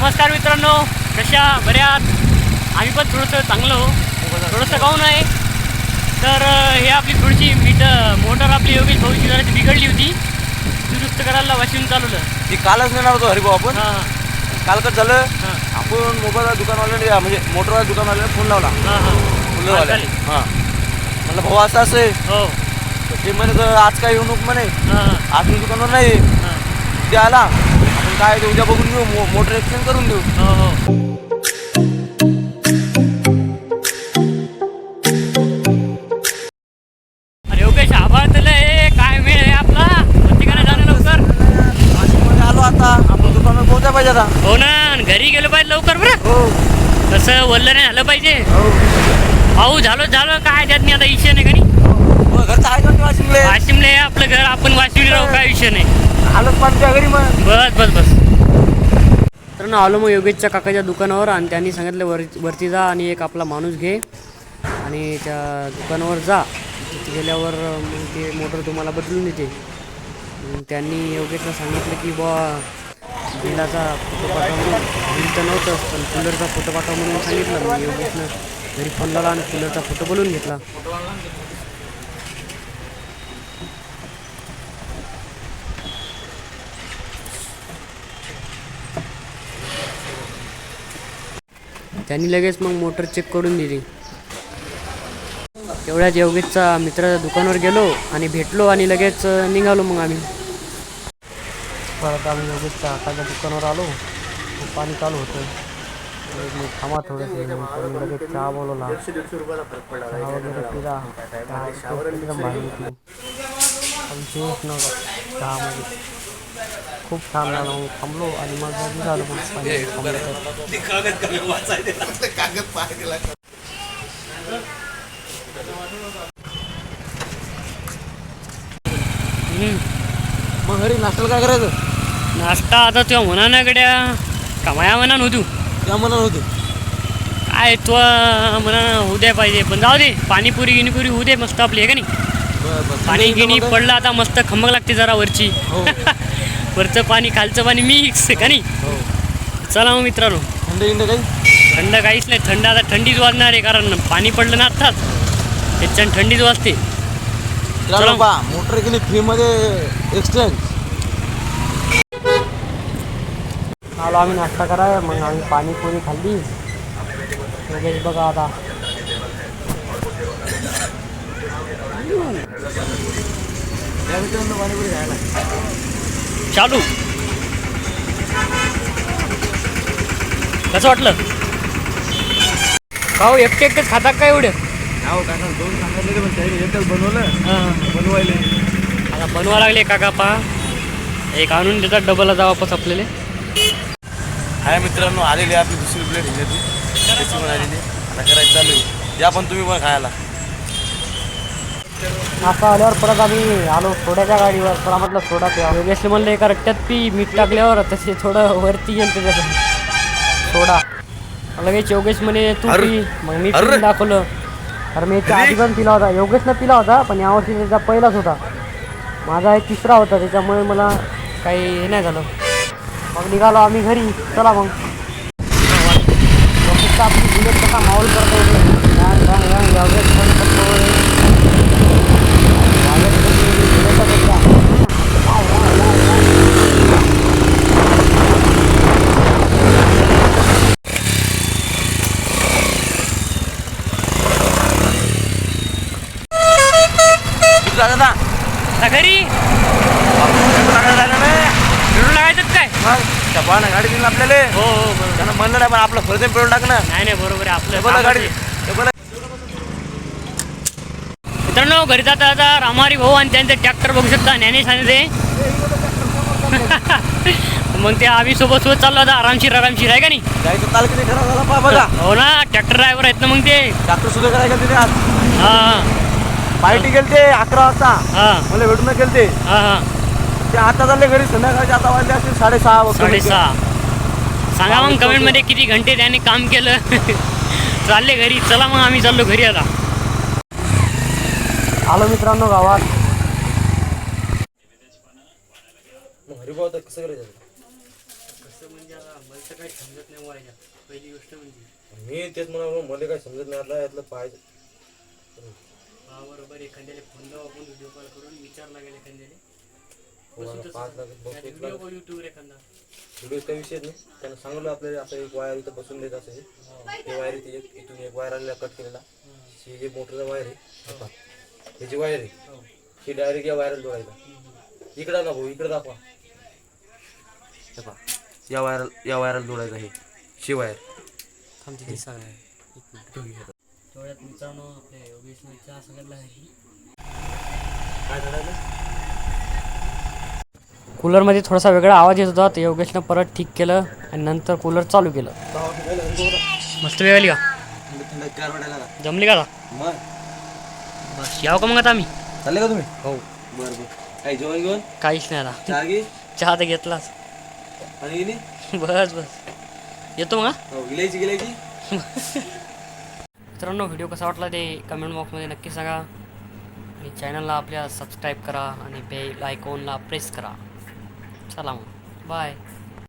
नमस्कार मित्रांनो कशा बऱ्यात आम्ही पण थोडंसं चांगलं हो थोडंसं काहून आहे. तर हे आपली थोडीशी मीट मोटर आपली योगेश भाऊची जरा ती बिघडली होती. दुरुस्त करायला वाशिम चालवलं. ती कालच नेणार होतो हरिभाऊ आपण. हां. काल कसं झालं? आपण मोबाईल दुकानवाल्याने म्हणजे मोटरवाल्या दुकानवाल्याने फोन लावला. हां हां. हां म्हणलं भाऊ असं असं आहे. हो. ते म्हणे आज काय येऊ नको म्हणे. हां. आज मी दुकानावर नाही हां. ते आला. काय ते उद्या बघून घेऊ मो- मोटर एक्सचेंज करून देऊ. हो हो. अरे योगेश आभाळ हे काय वेळ आहे आपला? प्रत्येकाला जाणं लवकर. नाशिकमध्ये आलो आता आपण पाहिजे आता. हो ना आणि घरी गेलो पाहिजे लवकर बरं. हो. तसं वल्ल नाही झालं पाहिजे. हो. पाऊस झालं झालं काय त्यात नाही आता विषय नाही हो, घरचं आहे का वाशिमले? वाशिमला आहे आपलं घर आपण वाशिमला राहू काय विषय नाही. आलोच पण त्या घरी मग. बस बस बस. तर ना आलो मग योगेशच्या काकाच्या दुकानावर आणि त्यांनी सांगितलं वर वरती जा आणि एक आपला माणूस घे आणि त्या दुकानावर जा. तिथे गेल्यावर मग ते मोटर तुम्हाला बदलून देते. मग त्यांनी योगेशला सांगितलं की बा बिलाचा फोटो पाठवा म्हणून. बिल तर नव्हतंच पण कूलरचा फोटो पाठवा म्हणून सांगितलं. मग योगेशनं घरी फोन लावला आणि कूलरचा फोटो बोलवून घेतला. त्यांनी लगेच मग मोटर चेक करून दिली. तेवढ्याच योगेशचा मित्राच्या दुकानावर गेलो आणि भेटलो आणि लगेच निघालो मग आम्ही. परत आम्ही योगेशच्या हाताच्या दुकानावर आलो. पाणी चालू होतं. थांबा थोडं लगेच चहा बोलवला. चहा वगैरे पिला. चहा एकदम भारी होती पण टेस्ट खूप छान झालं मग थांबलो आणि मग घरी झालं मग थांबलं. तर. हम्म. मग घरी नाश्त्याला काय करायचं? नाश्ता आता तुझ्या म्हणा ना गड्या. कमाया म्हणा नव्हतू त्या म्हणत होते. काय तो म्हणा होऊ द्या पाहिजे पण जाऊ दे. पाणीपुरी गिनीपुरी होऊ दे मस्त आपली आहे का नाही? पाणी गिनी पडलं आता मस्त खमक लागते जरा वरची. हो. वरचं पाणी खालचं पाणी मिक्स का नाही? हो. चला मग मित्रांनो. थंड गिंड काही थंड काहीच नाही. थंड आता थंडीच वाजणार आहे कारण पाणी पडलं ना आत्ताच. त्याच्यानं थंडीच वाजते. चला बा मोटर गेली फ्रीमध्ये एक्सचेंज आलो आम्ही नाश्ता कराय मग आम्ही पाणीपुरी खाल्ली. लगेच बघा आता. पाणीपुरी खायला. चालू. कसं वाटलं? भाऊ एकटे एकटेच खातात काय एवढं? हो दोन सांगितले पण त्यांनी एकच बनवलं. हां. बनवायले. आता बनवा लागले काका पा. एक आणून देतात डबलला जा वापस आपल्याला. हाय मित्रांनो आलेली आहे आपली दुसरी प्लेट ह्याच्यातली. त्याची पण आलेली. आता करायचं चालू आहे. या पण तुम्ही पण खायला. नाश्ता आल्यावर परत आम्ही आलो सोड्याच्या गाडीवर तर म्हटलं सोडा प्या योगेशले म्हणलं एका रट्ट्यात पी मीठ टाकल्यावर तसे थोडं वरती गेलं त्याच्यात सोडा लगेच योगेश म्हणे तू. पी मग मी. पिऊन दाखवलं तर मी याच्या आधी पण पिला होता योगेशनं पिला होता पण यावर्षी त्याचा पहिलाच होता माझा एक तिसरा होता त्याच्यामुळे मला काही हे नाही झालं मग निघालो आम्ही घरी चला मग आपली बुलेट कसा माहोल योगेश करतो. जायचं ना आता घरी. झालं लागायचं काय? मग त्या बाळानं गाडी दिली आपल्याला. हो हो बरोबर. त्यानं म्हणलं नाही पण आपलं फरते पिळून टाक ना. नाही नाही बरोबर आहे आपलं बोला गाडी. आहे. ते बोला मित्रांनो घरी जाता जाता रामारी भाऊ आणि त्यांचे ट्रॅक्टर बघू शकता ज्ञानेश आणि ते. मग ते आम्ही सोबत सोबत चाललो होता आरामशीर आरामशीर आहे का नाही? जायचं ताल किती खराब झाला पहा बघा. हो ना ट्रॅक्टर ड्रायव्हर आहेत ना मग ते. डॉक्टर सुद्धा करायला आज. हां. पार्टी गेलते अकरा वाजता. हां. मला भेटून गेलते. हां हां. ते आता चालले घरी संध्याकाळचे आता वाजले असतील साडेसहा वाजता साडेसहा. सांगा मग कमेंटमध्ये किती घंटे त्याने काम केलं. चालले घरी. चला मग आम्ही चाललो घरी आता. आलो मित्रांनो गावात. म्हणजे म्हणजे मी तेच म्हणा मला काय समजत नाही आता यातलं पाहायचं हा बरोबर एखाद्याला फोन लावून आपण व्हिडिओ कॉल करून विचारला गेला एखाद्याला. व्हिडिओ कॉल युट्यूबवर एखादा. व्हिडिओ काही विषय नाही. त्यानं सांगितलं आपल्याला असं एक वायर इथं बसून देत असे ते वायर इथे एक इथून एक वायर आलेला कट केलेला. ही जे मोटरचा वायर आहे हे. ही जी वायर आहे हो. ही डायरेक्ट या वायरला जोडायचा. इकडं नको इकडं दाखवा. हे पहा. या वायर या वायरला जोडायचं शी वायर थांबते तेवढ्यात मित्रांनो आपल्या सांगितला आहे. काय झालं कूलरमध्ये थोडासा वेगळा आवाज येत होता ते योगेशनं परत ठीक केलं आणि नंतर कूलर चालू केलं. मस्त वेळ आली का. जमली का बस यावं का मग आता आम्ही? चालले का तुम्ही? हो. बरं बरं. काही जेवण घेऊन काहीच नाही आता. चहा तर घेतलाच. बस बस. येतो मग हा? गिलायची गिलायची? मित्रांनो व्हिडिओ कसा वाटला ते कमेंट बॉक्समध्ये नक्की सांगा. आणि चॅनलला आपल्या सबस्क्राईब करा आणि बेल आयकॉनला प्रेस करा. चला मग. बाय